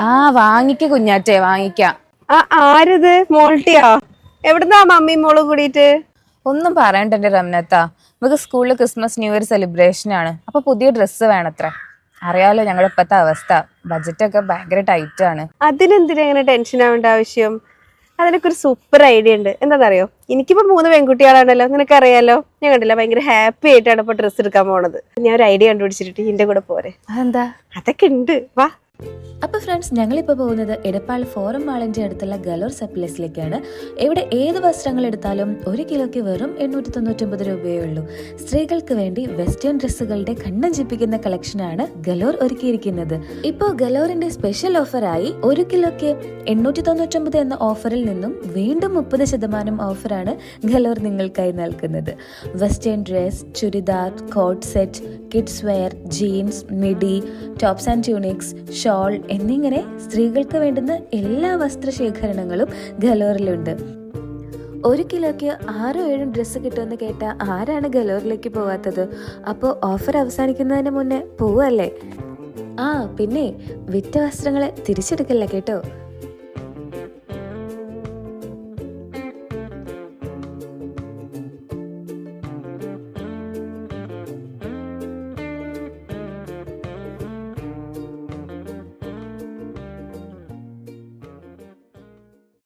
ആ വാങ്ങിക്ക കുഞ്ഞാറ്റെ വാങ്ങിക്കാം. ആ ആരിത്? മോൾട്ടിയോ? എവിടുന്നാ മമ്മി മോൾ കൂടിയിട്ട്? ഒന്നും പറയണ്ട എന്റെ റംനത്ത നമുക്ക് സ്കൂളിൽ ക്രിസ്മസ് ന്യൂ ഇയർ സെലിബ്രേഷൻ ആണ്. അപ്പൊ പുതിയ ഡ്രസ്സ് വേണത്ര. അറിയാലോ ഞങ്ങളുടെ ഇപ്പത്തെ അവസ്ഥ. ബഡ്ജറ്റ് ഒക്കെ ഭയങ്കര ടൈറ്റ് ആണ്. അതിനെന്തിനാ ഇങ്ങനെ ടെൻഷൻ ആവേണ്ട ആവശ്യം? അതിനൊക്കെ ഒരു സൂപ്പർ ഐഡിയ ഉണ്ട്. എന്താണെന്നറിയോ എനിക്കിപ്പോ മൂന്ന് പെൺകുട്ടികളാണല്ലോ. നിനക്ക് അറിയാലോ ഞാൻ കണ്ടില്ല ഭയങ്കര ഹാപ്പി ആയിട്ടാണ് ഇപ്പൊ ഡ്രസ്സ് എടുക്കാൻ പോണത്. ഞാൻ ഒരു ഐഡിയ കണ്ടുപിടിച്ചിട്ട് ഇതിന്റെ കൂടെ പോരെ. അതെന്താ? അതൊക്കെ ഉണ്ട്. വാ. അപ്പൊ ഫ്രണ്ട്സ് ഞങ്ങളിപ്പോൾ പോകുന്നത് എടപ്പാൾ ഫോറം മാളിന്റെ അടുത്തുള്ള ഗലോർ സപ്ലൈസിലേക്കാണ് ഇവിടെ ഏത് വസ്ത്രങ്ങൾ എടുത്താലും ഒരു കിലോയ്ക്ക് വെറും എണ്ണൂറ്റി തൊണ്ണൂറ്റൊമ്പത് രൂപയേ ഉള്ളൂ. സ്ത്രീകൾക്ക് വേണ്ടി വെസ്റ്റേൺ ഡ്രസ്സുകളുടെ കണ്ണം ചിപ്പിക്കുന്ന കളക്ഷനാണ് ഗലോർ ഒരുക്കിയിരിക്കുന്നത്. ഇപ്പോ ഗലോറിന്റെ സ്പെഷ്യൽ ഓഫറായി ഒരു കിലോയ്ക്ക് എണ്ണൂറ്റി തൊണ്ണൂറ്റൊമ്പത് എന്ന ഓഫറിൽ നിന്നും വീണ്ടും മുപ്പത് ശതമാനം ഓഫറാണ് ഗലോർ നിങ്ങൾക്കായി നൽകുന്നത്. Western dress churidar coat set kids wear jeans midi tops and tunics shawl എന്നിങ്ങനെ സ്ത്രീകൾക്ക് വേണ്ടുന്ന എല്ലാ വസ്ത്രശേഖരണങ്ങളും ഗലോറിലുണ്ട്. ഒരു കിലോയ്ക്ക് ആറും ഏഴും ഡ്രസ്സ് കിട്ടുമെന്ന് കേട്ട ആരാണ് ഗലോറിലേക്ക് പോവാത്തത്? അപ്പോൾ ഓഫർ അവസാനിക്കുന്നതിന് മുന്നേ പോവല്ലേ? ആ പിന്നെ വിറ്റ വസ്ത്രങ്ങളെ തിരിച്ചെടുക്കല്ല കേട്ടോ?